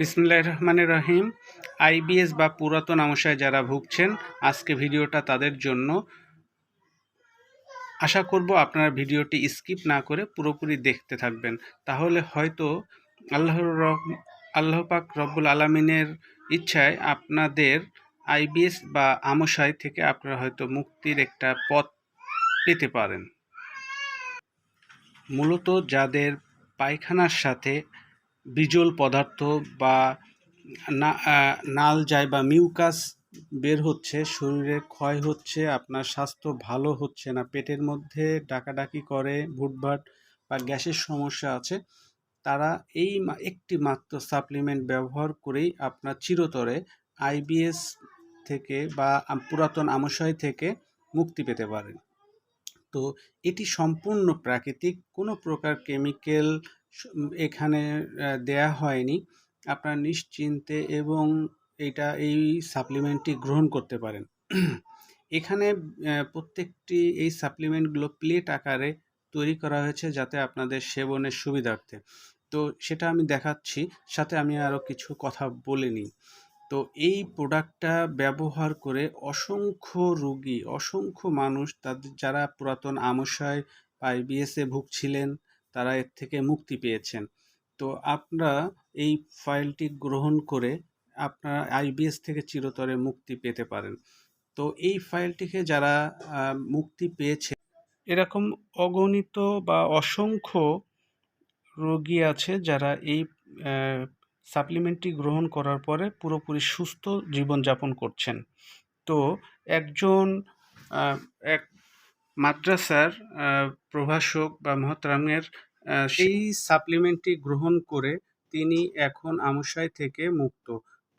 বিসমুল্লাহ রহমানের রহিম। আইবিএস বা পুরাতন আমশায় যারা ভুগছেন, আজকে ভিডিওটা তাদের জন্য। আশা করব আপনারা ভিডিওটি স্কিপ না করে পুরোপুরি দেখতে থাকবেন। তাহলে হয়তো আল্লাহর আল্লাহ পাক রব্বুল আলমিনের ইচ্ছায় আপনাদের আইবিএস বা আমশায় থেকে আপনারা হয়তো মুক্তির একটা পথ পেতে পারেন। মূলত যাদের পায়খানার সাথে বিজল পদার্থ বা নাল যায় বা মিউকাস বের হচ্ছে, শরীরে ক্ষয় হচ্ছে, আপনার স্বাস্থ্য ভালো হচ্ছে না, পেটের মধ্যে ডাকাডাকি করে, ভুটভাট বা গ্যাসের সমস্যা আছে, তারা এই একটি মাত্র সাপ্লিমেন্ট ব্যবহার করেই আপনার চিরতরে আইবিএস থেকে বা পুরাতন আমশয় থেকে মুক্তি পেতে পারেন। তো এটি সম্পূর্ণ প্রাকৃতিক, কোনো প্রকার কেমিক্যাল এখানে দেয়া হয়নি। আপনার নিশ্চিন্তে এবং এটা, এই সাপ্লিমেন্টটি গ্রহণ করতে পারেন। এখানে প্রত্যেকটি এই সাপ্লিমেন্টগুলো প্লেট আকারে তৈরি করা হয়েছে যাতে আপনাদের সেবনের সুবিধার্থে। তো সেটা আমি দেখাচ্ছি, সাথে আমি আরও কিছু কথা বলে নিই। তো এই প্রোডাক্টটা ব্যবহার করে অসংখ্য রোগী, অসংখ্য মানুষ তাদের, যারা পুরাতন আমশায় বা আইবিএসে ভুগছিলেন তারা এর থেকে মুক্তি পেয়েছেন। তো আপনারা এই ফাইলটি গ্রহণ করে আপনারা আইবিএস থেকে চিরতরে মুক্তি পেতে পারেন। তো এই ফাইলটিকে যারা মুক্তি পেয়েছে, এরকম অগণিত বা অসংখ্য রোগী আছে যারা এই সাপ্লিমেন্টটি গ্রহণ করার পরে পুরোপুরি সুস্থ জীবনযাপন করছেন। তো একজন এক মাদ্রাসার প্রভাষক বা মহতরামের সেই সাপ্লিমেন্টটি গ্রহণ করে তিনি এখন আমশায় থেকে মুক্ত।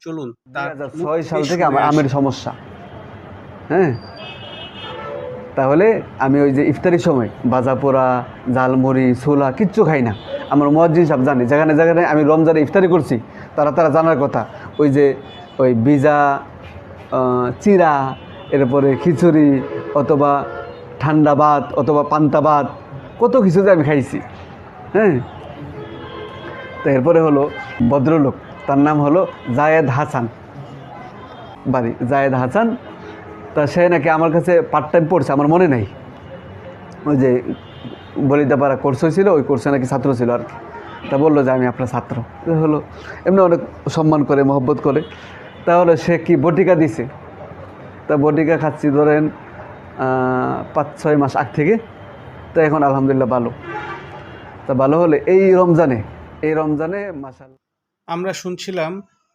চলুন ছয় সাল থেকে আমার আমের সমস্যা। হ্যাঁ? তাহলে আমি ওই যে ইফতারির সময় বাজা পোড়া ঝালমুড়ি ছোলা কিচ্ছু খাই না। আমার মসজিদ সব জানি যেখানে যেখানে আমি রমজানে ইফতারি করছি তারা তারা জানার কথা। ওই যে ওই বিজা চিরা এরপরে খিচুড়ি অথবা ঠান্ডা ভাত অথবা পান্তা ভাত কত কিছু যে আমি খাইছি হ্যাঁ? তো এরপরে হলো ভদ্রলোক, তার নাম হলো জায়েদ হাসান। বাড়ি, জায়েদ হাসান। তা সে নাকি আমার কাছে পার্ট টাইম পড়ছে, আমার মনে নাই। ওই যে বলিদাপাড়া কোর্স হয়েছিল, ওই কোর্সে নাকি ছাত্র ছিল আর কি। তা বলল যে আমি আপনার ছাত্র। হলো, এমনি অনেক সম্মান করে, মহব্বত করে। তাহলে সে কি বটিকা দিছে? তা বটিকা খাচ্ছি, ধরেন পাঁচ, ছয় মাস আগ থেকে। তো এখন আলহামদুলিল্লাহ ভালো। তা ভালো হলে এই রমজানে এই রমজানে মাসাল আমরা শুনছিলাম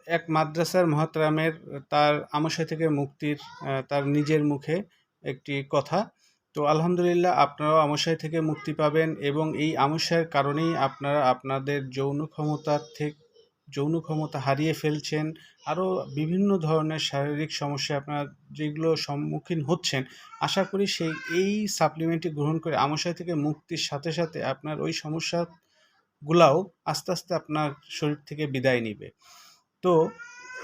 এক মাদ্রাসার মহাতরামের তার আমশায় থেকে মুক্তির তার নিজের মুখে একটি কথা। তো আলহামদুলিল্লাহ আপনারাও আমশায় থেকে মুক্তি পাবেন এবং এই আমশায়ের কারণেই আপনারা আপনাদের যৌন ক্ষমতা থেকে যৌন ক্ষমতা হারিয়ে ফেলছেন, আরও বিভিন্ন ধরনের শারীরিক সমস্যা আপনার যেগুলো সম্মুখীন হচ্ছেন, আশা করি সেই, এই সাপ্লিমেন্টটি গ্রহণ করে আমশায় থেকে মুক্তির সাথে সাথে আপনার ওই সমস্যাগুলাও আস্তে আস্তে আপনার শরীর থেকে বিদায় নিবে। তো,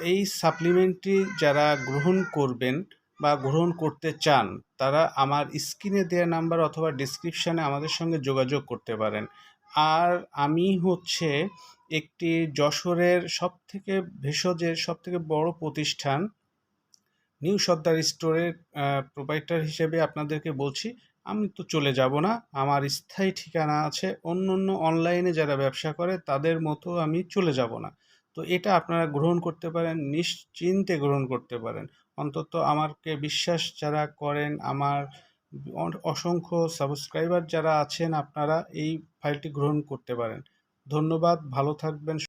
এই সাপ্লিমেন্টটি যারা গ্রহণ করবেন বা গ্রহণ করতে চান, তারা আমার স্ক্রিনে দেওয়া নাম্বার অথবা ডিসক্রিপশানে আমাদের সঙ্গে যোগাযোগ করতে পারেন। আর আমি হচ্ছে একটি যশোরের সব থেকে ভেষজের সব থেকে বড় প্রতিষ্ঠান নিউ সর্দার স্টোরের প্রোপাইটার হিসেবে আপনাদেরকে বলছি, আমি তো চলে যাব না। আমার স্থায়ী ঠিকানা আছে। অন্য অন্য অনলাইনে যারা ব্যবসা করে, তাদের মতো আমি চলে যাব না। তো এটা আপনারা গ্রহণ করতে পারেন, নিশ্চিন্তে গ্রহণ করতে পারেন। অন্তত আমাকে বিশ্বাস যারা করেন, আমার অসংখ্য সাবস্ক্রাইবার যারা আছেন, আপনারা এই ফাইলটি গ্রহণ করতে পারেন। ধন্যবাদ ভালো থাকবেন